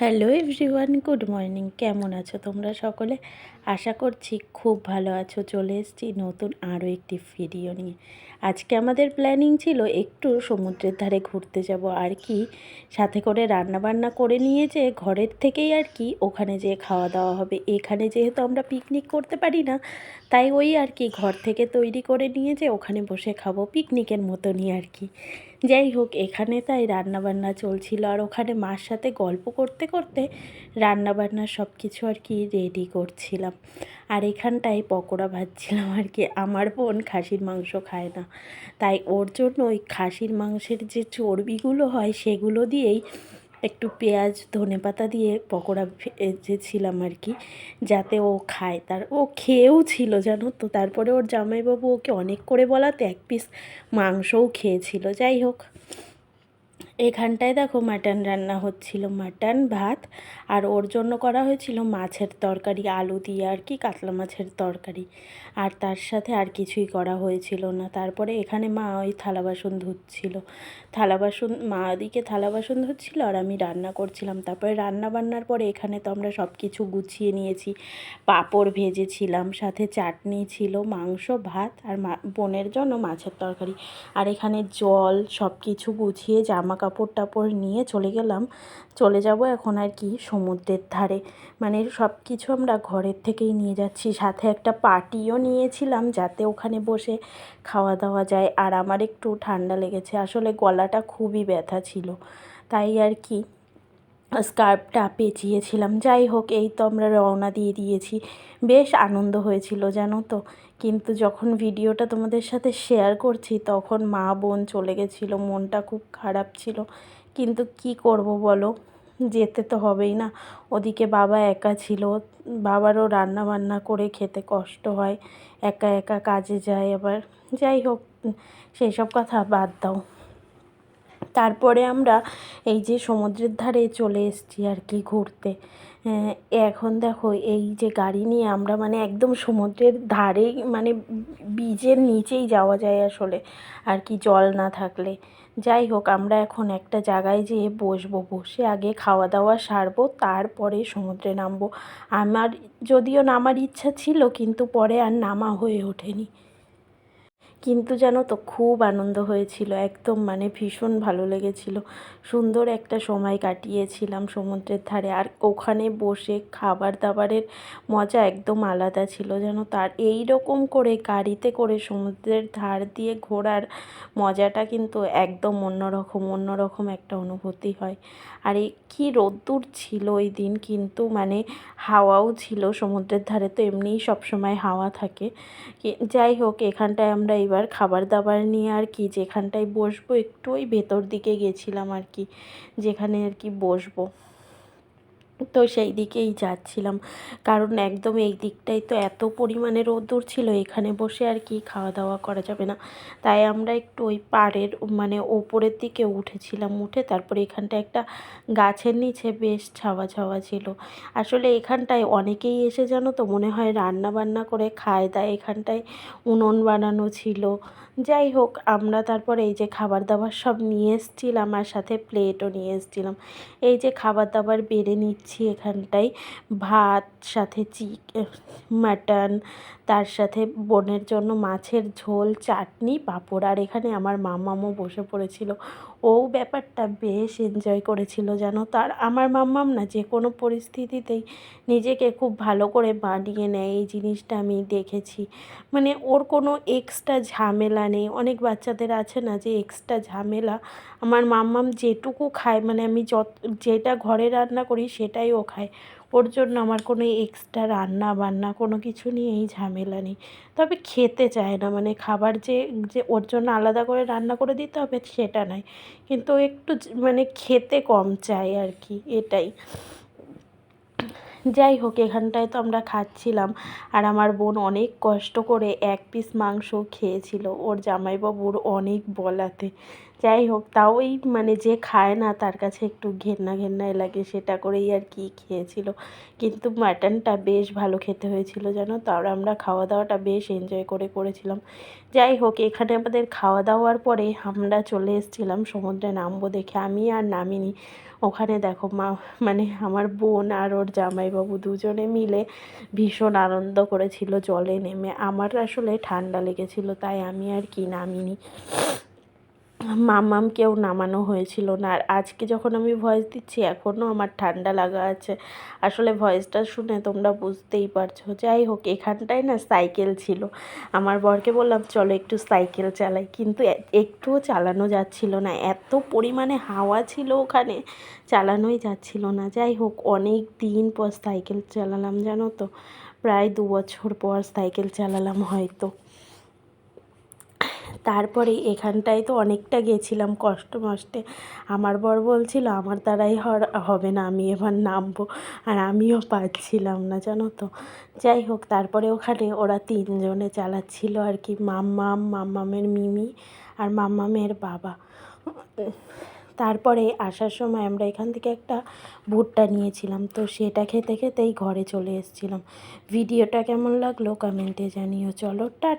Hello everyone good morning কেমন আছো তোমরা সকলে? আশা করছি খুব ভালো আছো। চলে এসেছি নতুন আরও একটি ভিডিও নিয়ে। আজকে আমাদের প্ল্যানিং ছিল একটু সমুদ্রের ধারে ঘুরতে যাব, আর কি সাথে করে রান্না বান্না করে নিয়ে যে ঘরের থেকেই আর কি ওখানে যেয়ে খাওয়া দাওয়া হবে। এখানে যেহেতু আমরা পিকনিক করতে পারি না, তাই ওই আর কি ঘর থেকে তৈরি করে নিয়ে যে ওখানে বসে খাব পিকনিকের মতনই আর কি। যাই হোক, এখানে তাই রান্নাবান্না চলছিল, আর ওখানে মার সাথে গল্প করতে করতে রান্নাবান্না সব কিছু আর কি রেডি করছিলাম। আর এখানটায় পকোড়া ভাজছিলাম আর কি, আমার বোন খাসির মাংস খায় না। তাই ওর জন্য ওই খাসির মাংসের যে চর্বিগুলো হয় সেগুলো দিয়েই একটু পেঁয়াজ ধনে পাতা দিয়ে পকোড়া ভেজেছিলাম আর কি, যাতে ও খায়। তার ও খেয়েও ছিল জানো তো, তারপরে ওর জামাইবাবু ওকে অনেক করে বলাতে এক পিস মাংসও খেয়েছিল। যাই হোক। এখানটায় দেখো মাটন রান্না হচ্ছিল, মাটন, ভাত, আর ওর জন্য করা হয়েছিল মাছের তরকারি, আলু দিয়ে আর কি কাতলা মাছের তরকারি। আর তার সাথে আর কিছুই করা হয়েছিল না। তারপরে এখানে মা ওই থালা বাসন ধুচ্ছিল। থালা বাসন, মা ওদিকে থালা বাসন ধুচ্ছিল আর আমি রান্না করছিলাম। তারপরে রান্না বান্নার পরে এখানে তো আমরা সব কিছু গুছিয়ে নিয়েছি। পাঁপড় ভেজেছিলাম, সাথে চাটনি ছিল, মাংস, ভাত আর বোনের জন্য মাছের তরকারি। আর এখানে জল সব কিছু গুছিয়ে জামা কাপড় টাপড় নিয়ে চলে গেলাম। চলে যাব এখন আর কি সমুদ্রের ধারে। মানে সব কিছু আমরা ঘরের থেকেই নিয়ে যাচ্ছি। সাথে একটা পার্টিও নিয়েছিলাম যাতে ওখানে বসে খাওয়া দাওয়া যায়। আর আমার একটু ঠান্ডা লেগেছে। আসলে গলাটা খুবই ব্যথা ছিল। তাই আর কি স্কার্ফটা পেঁচিয়েছিলাম। যাই হোক, এই তো আমরা রওনা দিয়ে দিয়েছি। বেশ আনন্দ হয়েছিল, জানো তো। কিন্তু যখন ভিডিওটা তোমাদের সাথে শেয়ার করছি, তখন মা বোন চলে গেছিল, মনটা খুব খারাপ ছিল। কিন্তু কি করব বলো? যেতে তো হবেই না। ওদিকে বাবা একা ছিল, বাবারও রান্না বান্না করে খেতে কষ্ট হয়। একা একা কাজে যায় আবার। যাই হোক সেই সব কথা বাদ দাও। তারপরে আমরা এই যে সমুদ্রের ধারে চলে এসেছি আর কি ঘুরতে। এখন দেখো এই যে গাড়ি নিয়ে আমরা মানে একদম সমুদ্রের ধারেই মানে বীজের নিচেই যাওয়া যায় আসলে, আর কি জল না থাকলে। যাই হোক, আমরা এখন একটা জায়গায় যেয়ে বসবো, বসে আগে খাওয়া দাওয়া সারবো, তারপরে সমুদ্রে নামবো। আমার, যদিও নামার ইচ্ছা ছিল, কিন্তু পরে আর নামা হয়ে ওঠেনি। কিন্তু জানো তো খুব আনন্দ হয়েছিল, একদম মানে ভীষণ ভালো লেগেছিল। সুন্দর একটা সময় কাটিয়েছিলাম সমুদ্রের ধারে, আর ওখানে বসে খাবার দাবারের মজা একদম আলাদা ছিল যেন তার এই রকম করে গাড়িতে করে সমুদ্রের ধার দিয়ে ঘোরার মজাটা কিন্তু একদম অন্যরকম অন্যরকম একটা অনুভূতি হয়। আর এই কী রোদ্দুর ছিল ওই দিন কিন্তু মানে হাওয়াও ছিল সমুদ্রের ধারে, তো এমনিই সবসময় হাওয়া থাকে। যাই হোক, এখানটায় আমরা এবার খাবার দাবার নিয়ে আর কি যেখানটায় বসবো একটু ওই ভেতর দিকে গেছিলাম আর কি, যেখানে আর কি বসবো। তো সেই দিকেই যাচ্ছিলাম। কারণ একদম এই দিকটাই তো এত পরিমাণে রোদ্দুর ছিল, এখানে বসে আর কি খাওয়া দাওয়া করা যাবে না। তাই আমরা একটু ওই পাড়ের মানে ওপরের দিকে উঠেছিলাম, উঠে তারপরে এখানটা একটা গাছের নিচে বেশ ছাওয়া ছাওয়া ছিল। আসলে এখানটায় অনেকেই এসে জানো তো, মনে হয় রান্না বান্না করে খায় দায় এখানটায় উনুন বানানো ছিল। যাই হোক, আমরা তারপরে এই যে খাবার দাবার সব নিয়ে এসেছিলাম আর সাথে প্লেটও নিয়ে এসেছিলাম। এই যে খাবার দাবার বেড়ে নিচ্ছি এখানটায় ভাত, সাথে চিক মাটন, তার সাথে বোনের জন্য মাছের ঝোল, চাটনি, পাঁপড়। আর এখানে আমার মাম্মামও বসে পড়েছিল। ও ব্যাপারটা বেশ এনজয় করেছিল, জানো? তার আমার মাম্মাম না, যে কোনো পরিস্থিতিতেই নিজেকে খুব ভালো করে বানিয়ে নেয়, এই জিনিসটা আমি দেখেছি। মানে ওর কোনো এক্সট্রা ঝামেলা নেই। অনেক বাচ্চাদের আছে না, যে এক্সট্রা ঝামেলা। আমার মাম্মাম যেটুকু খায় মানে আমি যত, যেটা ঘরে রান্না করি সেটাই ও খায়। ওর জন্য আমার কোনো এক্সট্রা রান্না বান্না কোনো কিছু নিয়েই ঝামেলা নেই। তবে খেতে চায় না মানে খাবার যে যে ওর জন্য আলাদা করে রান্না করে দিতে হবে সেটা নয়। কিন্তু একটু মানে খেতে কম চায় আর কি, এটাই। যাই হোক, এখানটায় তো আমরা খাচ্ছিলাম। আর আমার বোন অনেক কষ্ট করে এক পিস মাংস খেয়েছিল। ওর জামাইবাবুর অনেক বলাতে। যাই হোক তাও এই মানে যে খায় না, তার কাছে একটু ঘেন্না ঘেন্নায় লাগে, সেটা করেই আর কি খেয়েছিল। কিন্তু মাটনটা বেশ ভালো খেতে হয়েছিল, জানো? তার আমরা খাওয়া দাওয়াটা বেশ এনজয় করে করেছিলাম। যাই হোক এখানে আমাদের খাওয়া দাওয়ার পরে আমরা চলে এসেছিলাম সমুদ্রে নামবো দেখে। আমি আর নামিনি। ওখানে দেখো মা মানে আমার বোন আর ওর জামাইবাবু দুজনে মিলে ভীষণ আনন্দ করেছিল, জলে নেমে। আমার আসলে ঠান্ডা লেগেছিল, তাই আমি আর কি নামিনি। মামামকেও নামানো হয়েছিল না। আর আজকে যখন আমি ভয়েস দিচ্ছি এখনও আমার ঠান্ডা লাগা আছে। আসলে ভয়েসটা শুনে তোমরা বুঝতেই পারছ। যাই হোক, এখানটায় না সাইকেল ছিল। আমার বরকে বললাম, চলো একটু সাইকেল চালাই। কিন্তু একটুও চালানো যাচ্ছিল না। এত পরিমাণে হাওয়া ছিল ওখানে, চালানোই যাচ্ছিল না। যাই হোক, অনেক দিন পর সাইকেল চালালাম, জানো তো? প্রায় দু বছর পর সাইকেল চালালাম হয়তো। তারপরে এখানটায় তো অনেকটা গেছিলাম কষ্ট মষ্টে। আমার বর বলছিল, আমার দ্বারাই হবে না, আমি এবার নামবো। আর আমিও পারছিলাম না, জানো তো। যাই হোক, তারপরে ওখানে ওরা তিনজনে চালাচ্ছিল আর কি, মাম্মাম, মাম্মামের মিমি আর মাম্মামের বাবা। তারপরে আসার সময় আমরা এখান থেকে একটা ভুট্টা নিয়েছিলাম, তো সেটা খেতে খেতেই ঘরে চলে এসেছিলাম। ভিডিওটা কেমন লাগল কমেন্টে জানিও। চলো, টা